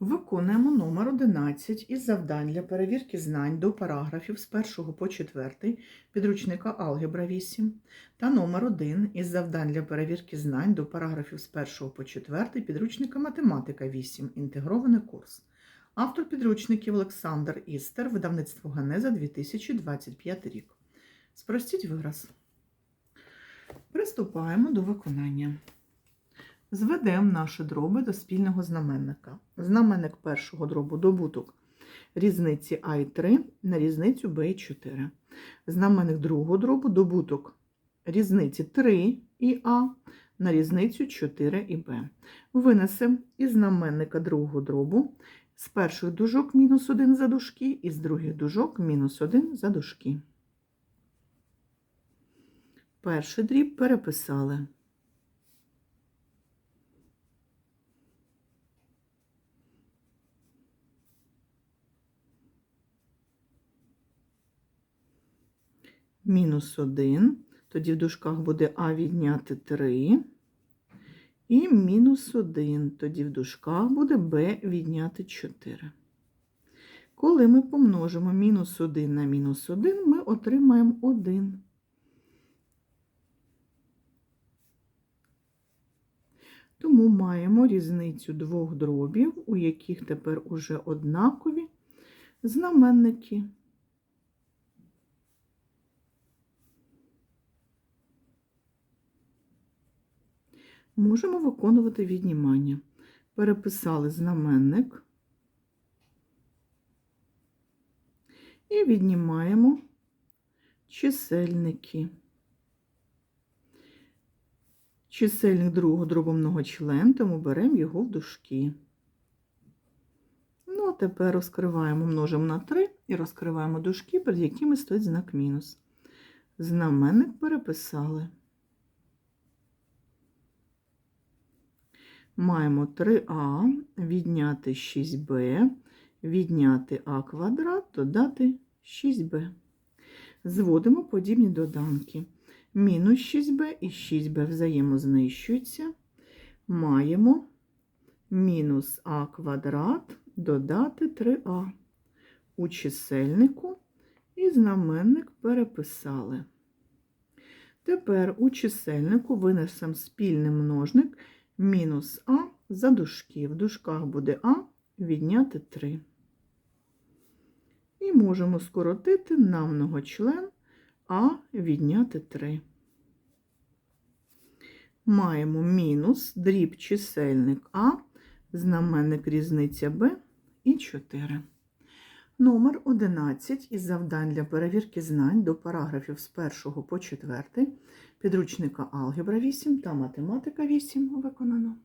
Виконуємо номер 11 із завдань для перевірки знань до параграфів з 1 по 4 підручника Алгебра 8 та номер 1 із завдань для перевірки знань до параграфів з 1 по 4 підручника Математика 8. Інтегрований курс. Автор підручників Олександр Істер, видавництво Ганеза 2025 рік. Спростіть вираз. Приступаємо до виконання. Зведемо наші дроби до спільного знаменника. Знаменник першого дробу добуток різниці А і 3 на різницю Б і 4. Знаменник другого дробу добуток різниці 3 і А на різницю 4 і Б. Винесемо із знаменника другого дробу з перших дужок мінус 1 за дужки і з других дужок мінус 1 за дужки. Перший дріб переписали. Мінус 1, тоді в дужках буде А відняти 3, і мінус 1, тоді в дужках буде Б відняти 4. Коли ми помножимо мінус 1 на мінус 1, ми отримаємо 1. Тому маємо різницю двох дробів, у яких тепер уже однакові знаменники. Можемо виконувати віднімання. Переписали знаменник і віднімаємо чисельники. Чисельник другого дробу многочлен, тому беремо його в дужки. Ну, а тепер розкриваємо, множимо на 3 і розкриваємо дужки, перед якими стоїть знак мінус. Знаменник переписали. Маємо 3а, відняти 6b, відняти а квадрат, додати 6b. Зводимо подібні доданки. Мінус 6b і 6b взаємознищуються. Маємо мінус а квадрат додати 3а. У чисельнику і знаменник переписали. Тепер у чисельнику винесемо спільний множник мінус а за дужки. В дужках буде а відняти 3. І можемо скоротити на многочлен а відняти 3. Маємо мінус дріб чисельник А, знаменник різниця Б і 4. Номер 11 із завдань для перевірки знань до параграфів з 1 по 4 підручника Алгебра 8 та Математика 8 виконано.